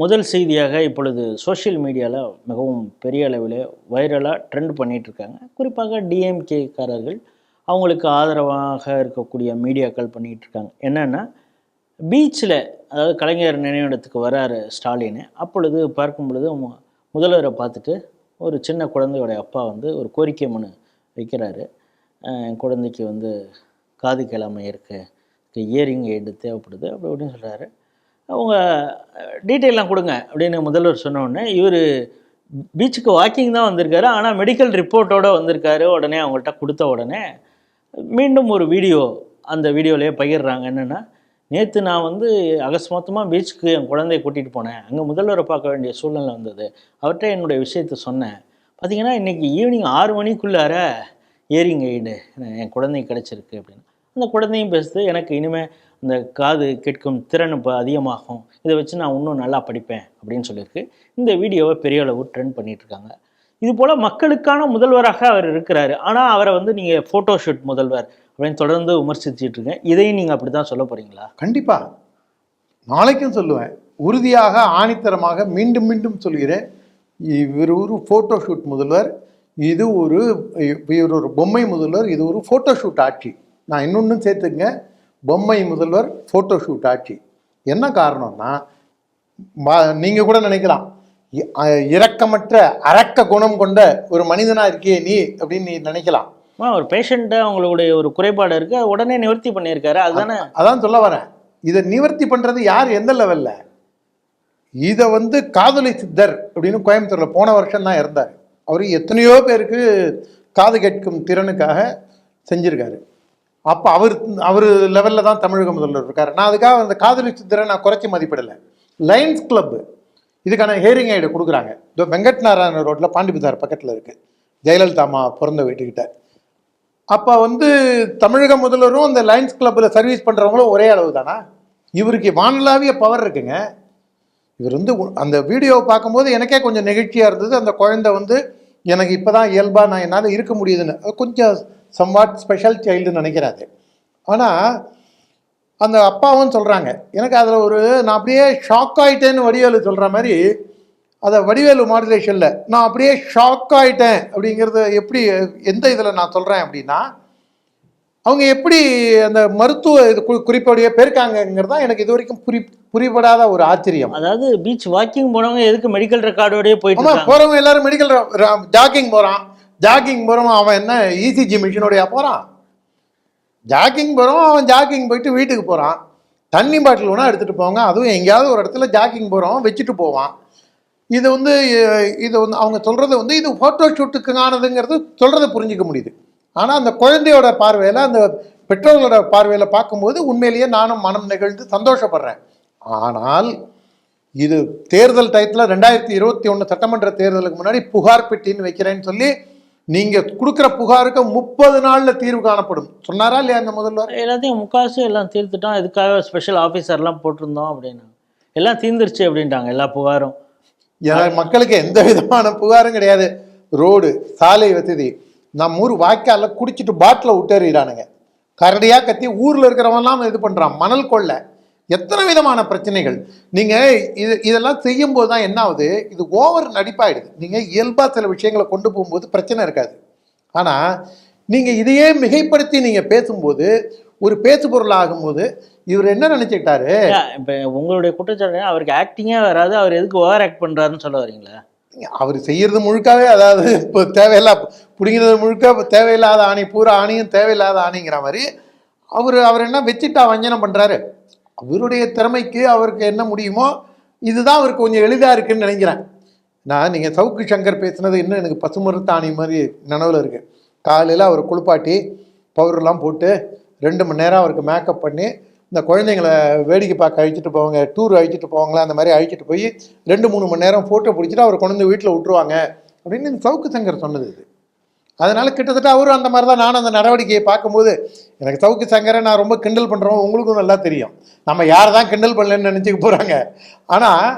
முதல் செய்தியாக இப்பொழுது சோஷியல் மீடியாவில் மிகவும் பெரிய அளவில் வைரலாக ட்ரெண்ட் பண்ணிகிட்டு இருக்காங்க குறிப்பாக டிஎம்கேக்காரர்கள் அவங்களுக்கு ஆதரவாக இருக்கக்கூடிய மீடியாக்கள் பண்ணிகிட்டு இருக்காங்க என்னென்னா பீச்சில் அதாவது கலைஞர் நினைவிடத்துக்கு வராரு ஸ்டாலின். அப்பொழுது பார்க்கும் பொழுது முதல்வரை பார்த்துட்டு ஒரு சின்ன குழந்தையோட அப்பா வந்து ஒரு கோரிக்கை மனு வைக்கிறாரு. என் குழந்தைக்கு வந்து காது கேளாமை இருக்குது இயரிங் எய்டு தேவைப்படுது அப்படி அப்படின்னு சொல்கிறாரு அவங்க டீட்டெயிலாம் கொடுங்க அப்படின்னு முதல்வர் சொன்னோடனே இவர் பீச்சுக்கு வாக்கிங் தான் வந்திருக்காரு. ஆனால் மெடிக்கல் ரிப்போர்ட்டோட வந்திருக்காரு. உடனே அவங்கள்ட்ட கொடுத்த உடனே மீண்டும் ஒரு வீடியோ அந்த வீடியோலேயே பகிர்றாங்க. என்னென்னா நேற்று நான் வந்து அகஸ்மாத்தமாக பீச்சுக்கு என் குழந்தைய கூட்டிகிட்டு போனேன். அங்கே முதல்வரை பார்க்க வேண்டிய சூழ்நிலை வந்தது. அவர்கிட்ட என்னுடைய விஷயத்த சொன்னேன். பார்த்தீங்கன்னா இன்றைக்கி ஈவினிங் ஆறு மணிக்குள்ளார ஏரிங் எய்டு என் குழந்தை கிடச்சிருக்கு அப்படின்னு. அந்த குழந்தையும் பேசுது. எனக்கு இனிமேல் இந்த காது கேட்கும் திறன் இப்போ அதிகமாகும். இதை வச்சு நான் இன்னும் நல்லா படிப்பேன் அப்படின்னு சொல்லியிருக்கு. இந்த வீடியோவை பெரிய அளவு ட்ரெண்ட் பண்ணிகிட்ருக்காங்க இது போல் மக்களுக்கான முதல்வராக அவர் இருக்கிறாரு. ஆனால் அவரை வந்து நீங்கள் ஃபோட்டோ ஷூட் முதல்வர் அப்படின்னு தொடர்ந்து விமர்சிச்சுட்டு இருக்கேன் இதையும் நீங்கள் அப்படி தான் சொல்ல போகிறீங்களா கண்டிப்பாக நாளைக்கும் சொல்லுவேன். உறுதியாக ஆணித்தரமாக மீண்டும் மீண்டும் சொல்கிறேன். இவர் ஒரு ஃபோட்டோ ஷூட் முதல்வர். இது ஒரு இவர் ஒரு பொம்மை முதல்வர். இது ஒரு ஃபோட்டோ ஷூட் ஆட்சி. நான் இன்னொன்றும் சேர்த்துங்க பொம்மை முதல்வர் ஃபோட்டோ ஷூட் ஆட்சி என்ன காரணம்னா ம- நீங்க கூட நினைக்கலாம். இரக்கமற்ற அரக்க குணம் கொண்ட ஒரு மனிதனா இருக்கியே நீ அப்படின்னு நீ நினைக்கலாம். ஒரு பேஷண்ட்டை அவங்களுடைய ஒரு குறைபாடு இருக்குது உடனே நிவர்த்தி பண்ணியிருக்காரு. அதுதானே அதான் சொல்ல வரேன். இதை நிவர்த்தி பண்றது யார்? எந்த லெவல்ல இதை வந்து காதலி சித்தர் அப்படின்னு கோயம்புத்தூர்ல போன வருஷம் தான் இருந்தார் அவர் எத்தனையோ பேருக்கு காது கேட்கும் திறனுக்காக செஞ்சிருக்காரு. அப்போ அவர் அவர் லெவலில் தான் தமிழக முதல்வர் இருக்கார். நான் அதுக்காக அந்த காதலி சித்திரை நான் குறைச்சி மதிப்பிடலை. லைன்ஸ் கிளப்பு இதுக்கான ஹேரிங் ஐடு கொடுக்குறாங்க. இதோ வெங்கட் நாராயண ரோட்டில் பாண்டிபுதார் பக்கத்தில் இருக்குது ஜெயலலிதா அம்மா பிறந்த வீட்டுக்கிட்ட அப்போ வந்து தமிழக முதல்வரும் அந்த லைன்ஸ் கிளப்பில் சர்வீஸ் பண்ணுறவங்களும் ஒரே அளவு தானா? இவருக்கு வானலாவிய பவர் இருக்குங்க. இவர் வந்து அந்த வீடியோவை பார்க்கும்போது எனக்கே கொஞ்சம் நெகிழ்ச்சியாக இருந்தது. அந்த குழந்தை வந்து எனக்கு இப்போ தான் இயல்பாக நான் என்னால் இருக்க முடியுதுன்னு. கொஞ்சம் சம்வாட் ஸ்பெஷல் சைல்டுன்னு நினைக்கிறாரு ஆனால் அந்த அப்பாவும் சொல்கிறாங்க எனக்கு அதில் ஒரு நான் அப்படியே ஷாக் ஆயிட்டேன்னு வடிவேலு சொல்கிற மாதிரி அதை வடிவேலு மாடுலேஷனில் நான் அப்படியே ஷாக் ஆயிட்டேன் அப்படிங்கிறது எப்படி எந்த இதில் நான் சொல்கிறேன் அப்படின்னா அவங்க எப்படி அந்த மருத்துவ இது குறிப்போடைய பெருக்காங்கங்கிறது தான் எனக்கு இது வரைக்கும் புரி புரிபடாத ஒரு ஆச்சரியம். அதாவது பீச் வாக்கிங் போனவங்க எதுக்கு மெடிக்கல் ரெக்கார்டோடயே போயிட்டு போறவங்க எல்லாரும் மெடிக்கல் ஜாக்கிங் போறான். ஜாக்கிங் போகிறோம் அவன் என்ன இசிஜி மிஷினோடையா போகிறான் ஜாக்கிங் போகிறோம் அவன் ஜாக்கிங் போயிட்டு வீட்டுக்கு போகிறான் தண்ணி பாட்டில் வேணால் எடுத்துகிட்டு போவாங்க அதுவும் எங்கேயாவது ஒரு இடத்துல ஜாக்கிங் போறவன் வச்சுட்டு போவான். இது வந்து இது வந்து அவங்க சொல்கிறது வந்து இது ஃபோட்டோ ஷூட்டுக்கானதுங்கிறது சொல்கிறத புரிஞ்சுக்க முடியுது. ஆனால் அந்த குழந்தையோட பார்வையில் அந்த பெற்றோர்களோட பார்வையில் பார்க்கும்போது உண்மையிலேயே நானும் மனம் நெகிழ்ந்து சந்தோஷப்படுறேன். ஆனால் இது தேர்தல் டயத்தில் ரெண்டாயிரத்தி இருபத்தி ஒன்று சட்டமன்ற தேர்தலுக்கு முன்னாடி புகார் பெட்டின்னு வைக்கிறேன்னு சொல்லி நீங்க கொடுக்குற புகாருக்கு முப்பது நாள்ல தீர்வு காணப்படும். சொன்னாரா இல்லையா அந்த முதல்வர்? எல்லாத்தையும் முக்காசு எல்லாம் தீர்த்துட்டோம். இதுக்காக ஸ்பெஷல் ஆஃபீஸர்லாம் போட்டிருந்தோம் அப்படின்னா எல்லாம் தீர்ந்துருச்சு அப்படின்ட்டாங்க எல்லா புகாரும். மக்களுக்கு எந்த விதமான புகாரும் கிடையாது. ரோடு சாலை வசதி. நம்ம ஊர் வாய்க்கால குடிச்சிட்டு பாட்டில் விட்டேறிடானுங்க. கரடியா கத்தி ஊர்ல இருக்கிறவன்லாம் இது பண்றான். மணல் கொள்ளை. எத்தனை விதமான பிரச்சனைகள்? நீங்க இது இதெல்லாம் செய்யும் போது தான் என்ன ஆகுது இது ஓவர் நடிப்பாயிடுது. நீங்க இயல்பா சில விஷயங்களை கொண்டு போகும்போது பிரச்சனை இருக்காது. ஆனா நீங்க இதையே மிகைப்படுத்தி நீங்க பேசும்போது ஒரு பேசு பொருள் ஆகும்போது இவர் என்ன நினைச்சுக்கிட்டாரு? இப்போ உங்களுடைய குற்றச்சாட்டு அவருக்கு ஆக்டிங்கே வராது அவர் எதுக்கு ஓவர் ஆக்ட் பண்ணுறாருன்னு சொல்ல வரீங்களா? அவர் செய்யறது முழுக்காவே அதாவது இப்போ தேவையில்லா பிடிங்கிறது முழுக்க தேவையில்லாத ஆணி பூரா ஆணியும் தேவையில்லாத ஆணிங்கிற மாதிரி அவர் அவர் என்ன வச்சுட்டா வஞ்சனம் பண்றாரு? அவருடைய திறமைக்கு அவருக்கு என்ன முடியுமோ இதுதான் அவருக்கு கொஞ்சம் எளிதாக இருக்குன்னு நினைக்கிறேன். நான் நீங்கள் சவுக்கு சங்கர் பேசுனது இன்னும் எனக்கு பசுமருத்தாணி மாதிரி நினைவில் இருக்கு. காலையில் அவர் குளிப்பாட்டி பவுடர்லாம் போட்டு ரெண்டு மணி நேரம் அவருக்கு மேக்கப் பண்ணி இந்த குழந்தைங்களை வேடிக்கை பார்க்க அழிச்சிட்டு போவாங்க டூர் அழிச்சிட்டு போவாங்களா அந்த மாதிரி அழிச்சிட்டு போய் ரெண்டு மூணு மணி நேரம் ஃபோட்டோ பிடிச்சிட்டு அவர் கொண்டு வந்து வீட்டில் விட்டுருவாங்க அப்படின்னு இந்த சவுக்கு சங்கர் சொன்னது இது. அதனால கிட்டத்தட்ட அவரும் அந்த மாதிரி தான் நானும் அந்த நடவடிக்கையை பார்க்கும்போது எனக்கு சவுக்கு சங்கரை நான் ரொம்ப கிண்டல் பண்ணுறோம் உங்களுக்கும் நல்லா தெரியும். நம்ம யார் தான் கிண்டல் பண்ணலன்னு நினச்சிக்க போகிறாங்க ஆனால்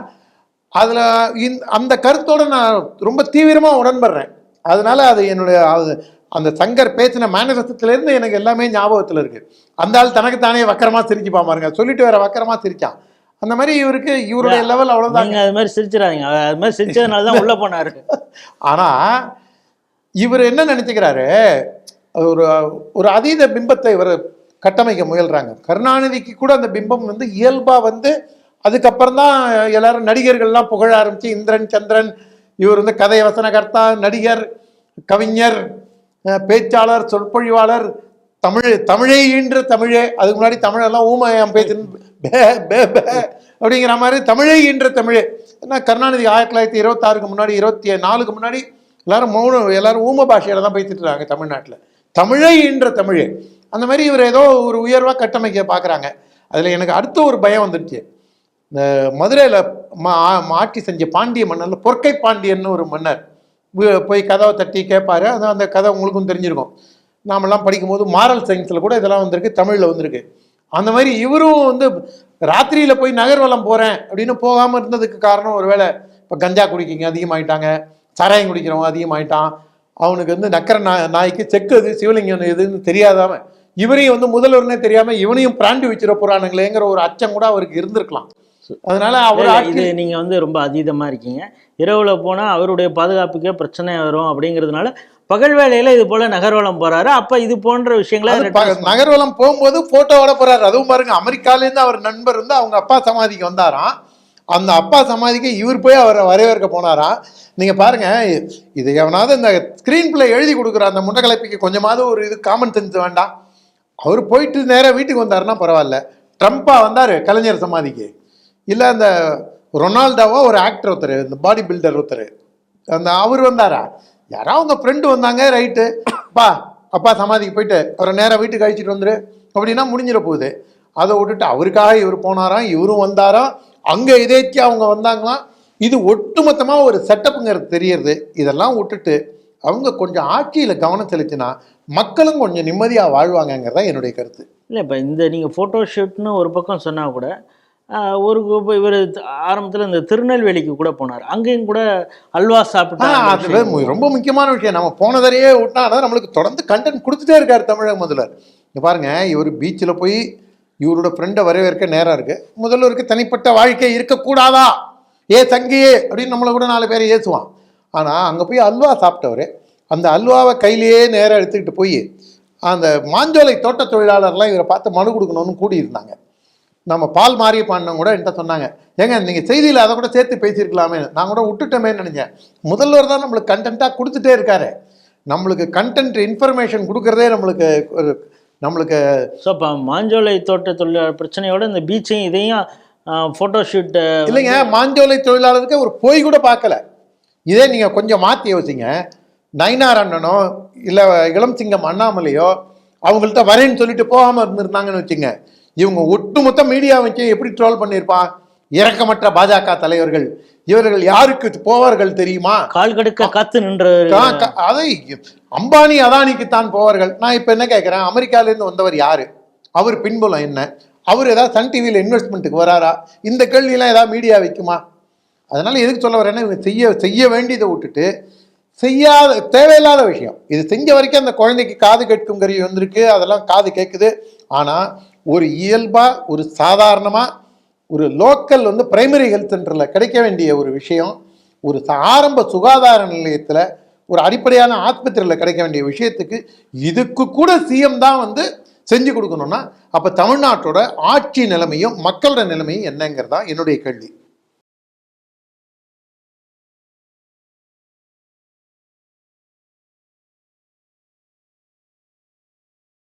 அதில் இந்த அந்த கருத்தோட நான் ரொம்ப தீவிரமாக உடன்படுறேன். அதனால அது என்னுடைய அது அந்த சங்கர் பேசின மேனிஃபெஸ்டத்துலேருந்து எனக்கு எல்லாமே ஞாபகத்தில் இருக்குது அந்த ஆள் தனக்கு தானே வக்கரமாக சிரிச்சுப்பா பாருங்க. சொல்லிட்டு வேற வக்கரமாக சிரிச்சான் அந்த மாதிரி இவருக்கு இவருடைய லெவல் அவ்வளவுதான். நீங்க அது மாதிரி சிரிச்சிடாதீங்க. அது மாதிரி சிரிச்சதுனால தான் உள்ள போனாரு. ஆனா இவர் என்ன நினைச்சுக்கிறாரு? ஒரு ஒரு அதீத பிம்பத்தை இவர் கட்டமைக்க முயல்றாங்க. கருணாநிதிக்கு கூட அந்த பிம்பம் வந்து இயல்பா வந்து அதுக்கப்புறம் தான் எல்லாரும் நடிகர்கள்லாம் புகழ ஆரம்பிச்சு இந்திரன் சந்திரன் இவர் வந்து கதை வசனகர்த்தா நடிகர் கவிஞர் பேச்சாளர் சொற்பொழிவாளர் தமிழ் தமிழே ஈன்ற தமிழே அதுக்கு முன்னாடி தமிழெல்லாம் ஊமையம் பேச்சு பே பே அப்படிங்கிற மாதிரி தமிழே ஈன்ற தமிழே. ஏன்னா கருணாநிதி ஆயிரத்தி தொள்ளாயிரத்தி இருபத்தாறுக்கு முன்னாடி இருபத்தி நாலுக்கு முன்னாடி எல்லாரும் மௌனம் எல்லாரும் ஊம பாஷையில தான் பேசிட்டு தமிழ்நாட்டில். தமிழை என்ற தமிழே. அந்த மாதிரி இவர் ஏதோ ஒரு உயர்வாக கட்டமைக்க பார்க்குறாங்க அதில் எனக்கு அடுத்த ஒரு பயம் வந்துடுச்சு இந்த மதுரையில் மா ஆட்சி செஞ்ச பாண்டிய மன்னரில் பொற்கை பாண்டியன்னு ஒரு மன்னர். போய் கதவை தட்டி கேட்பாரு அது அந்த கதை உங்களுக்கும் தெரிஞ்சிருக்கும். நாமெல்லாம் படிக்கும்போது மாரல் சயின்ஸில் கூட இதெல்லாம் வந்திருக்கு தமிழில் வந்திருக்கு. அந்த மாதிரி இவரும் வந்து ராத்திரியில் போய் நகர்வலம் போகிறேன் அப்படின்னு போகாமல் இருந்ததுக்கு காரணம் ஒருவேளை இப்போ கஞ்சா குடிக்கிங்க அதிகமாகிட்டாங்க சாராயம் குடிக்கிறவங்க அதிகமாயிட்டான். அவனுக்கு வந்து நக்கர நாய் நாய்க்கு செக்கு எது சிவலிங்கம் எதுன்னு தெரியாதாம இவரையும் வந்து முதல்வர்னே தெரியாம இவனையும் பிராண்டி வச்சிட போறானுங்களேங்கிற ஒரு அச்சம் கூட அவருக்கு இருந்திருக்கலாம். அதனால அவர் இது நீங்க வந்து ரொம்ப அதீதமா இருக்கீங்க. இரவுல போனா அவருடைய பாதுகாப்புக்கே பிரச்சனை வரும் அப்படிங்கிறதுனால பகல் வேளையில இது போல நகர்வலம் போறாரு. அப்ப இது போன்ற விஷயங்களை அது நகர்வலம் போகும்போது போட்டோவோட போறாரு. அதுவும் பாருங்க அமெரிக்கால இருந்து அவர் நண்பர் வந்து அவங்க அப்பா சமாதிக்கு வந்தாராம். அந்த அப்பா சமாதிக்கு இவர் போய் அவரை வரவேற்க போனாராம் நீங்கள் பாருங்கள் இது எவனாவது இந்த ஸ்க்ரீன் பிளே எழுதி கொடுக்குற அந்த முண்டகலப்பிக்கு கொஞ்சமாவது ஒரு இது காமன் சென்ஸ் வேண்டாம். அவர் போயிட்டு நேராக வீட்டுக்கு வந்தாருன்னா பரவாயில்ல. ட்ரம்ப்பாக வந்தார் கலைஞர் சமாதிக்கு. இல்லை அந்த ரொனால்டோவோ ஒரு ஆக்டர் ஒருத்தர் இந்த பாடி பில்டர் ஒருத்தர். அந்த அவர் வந்தாரா? யாரோ அவங்க ஃப்ரெண்டு வந்தாங்க ரைட்டு அப்பா அப்பா சமாதிக்கு போயிட்டு அவரை நேராக வீட்டுக்கு அழைச்சிட்டு வந்துரு. அப்படின்னா முடிஞ்சிட போகுது. அதை விட்டுட்டு அவருக்காக இவர் போனாராம் இவரும் வந்தாராம் அங்கே இதேச்சு அவங்க வந்தாங்களாம் இது ஒட்டுமொத்தமாக ஒரு செட்டப்புங்கிறது தெரியறது. இதெல்லாம் விட்டுட்டு அவங்க கொஞ்சம் ஆட்சியில் கவனம் செலுத்தினா மக்களும் கொஞ்சம் நிம்மதியாக வாழ்வாங்கங்கிறதா என்னுடைய கருத்து. இல்லை இப்போ இந்த நீங்கள் ஃபோட்டோ ஷூட்னு ஒரு பக்கம் சொன்னால் கூட ஒரு இவர் ஆரம்பத்தில் இந்த திருநெல்வேலிக்கு கூட போனார். அங்கேயும் கூட அல்வா சாப்பிட்டா ரொம்ப முக்கியமான விஷயம். நம்ம போனதரையே விட்டா அதான் நம்மளுக்கு தொடர்ந்து கண்டென்ட் கொடுத்துட்டே இருக்காரு தமிழக முதல்வர். இங்க பாருங்க இவர் பீச்சில் போய் இவரோட ஃப்ரெண்டை வரவேற்க நேரம் இருக்குது முதல்வருக்கு தனிப்பட்ட வாழ்க்கை இருக்கக்கூடாதா? ஏ தங்கியே! அப்படின்னு நம்மளை கூட நாலு பேரை ஏசுவான் ஆனால் அங்கே போய் அல்வா சாப்பிட்டவர் அந்த அல்வாவை கையிலேயே நேராக எடுத்துக்கிட்டு போய் அந்த மாஞ்சோலை தோட்ட தொழிலாளர்லாம் இவரை பார்த்து மனு கொடுக்கணும்னு கூடியிருந்தாங்க. நம்ம பால் மாறிய பாண்டம் கூட என்கிட்ட சொன்னாங்க ஏங்க நீங்கள் செய்தியில் அதை கூட சேர்த்து பேசியிருக்கலாமே. நான் கூட விட்டுட்டோமேன்னு நினைச்சேன். முதல்வர் தான் நம்மளுக்கு கண்டென்ட்டாக கொடுத்துட்டே இருக்காரு. நம்மளுக்கு கண்டென்ட் இன்ஃபர்மேஷன் கொடுக்கறதே நம்மளுக்கு ஒரு நம்மளுக்கு ஸோ இப்போ மாஞ்சோலை தோட்ட தொழிலாளர் பிரச்சனையோட இந்த பீச்சையும் இதையும் ஃபோட்டோ ஷூட் இல்லைங்க மாஞ்சோலை தொழிலாளருக்கு ஒரு போய் கூட பார்க்கல. இதே நீங்கள் கொஞ்சம் மாற்றி யோசிங்க. நயினார் அண்ணனோ இல்லை இளம் சிங்கம் அண்ணாமலையோ அவங்கள்ட்ட வரேன்னு சொல்லிட்டு போகாமல் இருந்திருந்தாங்கன்னு வச்சுங்க. இவங்க ஒட்டுமொத்த மீடியா வச்சு எப்படி ட்ரோல் பண்ணியிருப்பான்? இரக்கமற்ற பாஜக தலைவர்கள் இவர்கள் யாருக்கு போவார்கள் தெரியுமா? கால் கடுக்க காத்து நின்ற அதை அம்பானி அதானிக்கு தான் போவார்கள். நான் இப்போ என்ன கேட்குறேன் அமெரிக்காலேருந்து வந்தவர் யாரு? அவர் பின்புலம் என்ன? அவர் ஏதாவது சன் டிவியில் இன்வெஸ்ட்மெண்ட்டுக்கு வராரா? இந்த கேள்வியெல்லாம் ஏதாவது மீடியா வைக்குமா? அதனால எதுக்கு சொல்ல வரேன்னா இவங்க செய்ய செய்ய வேண்டியதை விட்டுட்டு செய்யாத தேவையில்லாத விஷயம். இது செஞ்ச வரைக்கும் அந்த குழந்தைக்கு காது கேட்கும் கருவி வந்திருக்கு. அதெல்லாம் காது கேட்குது ஆனால் ஒரு இயல்பாக ஒரு சாதாரணமாக ஒரு லோக்கல் வந்து பிரைமரி ஹெல்த் சென்டரில் கிடைக்க வேண்டிய ஒரு விஷயம் ஒரு ஆரம்ப சுகாதார நிலையத்தில் ஒரு அடிப்படையான ஆஸ்பத்திரியில் கிடைக்க வேண்டிய விஷயத்துக்கு இதுக்கு கூட சிஎம் தான் வந்து செஞ்சு கொடுக்கணும்னா அப்போ தமிழ்நாட்டோட ஆட்சி நிலைமையும் மக்களோட நிலைமையும் என்னங்கிறதா என்னுடைய கேள்வி.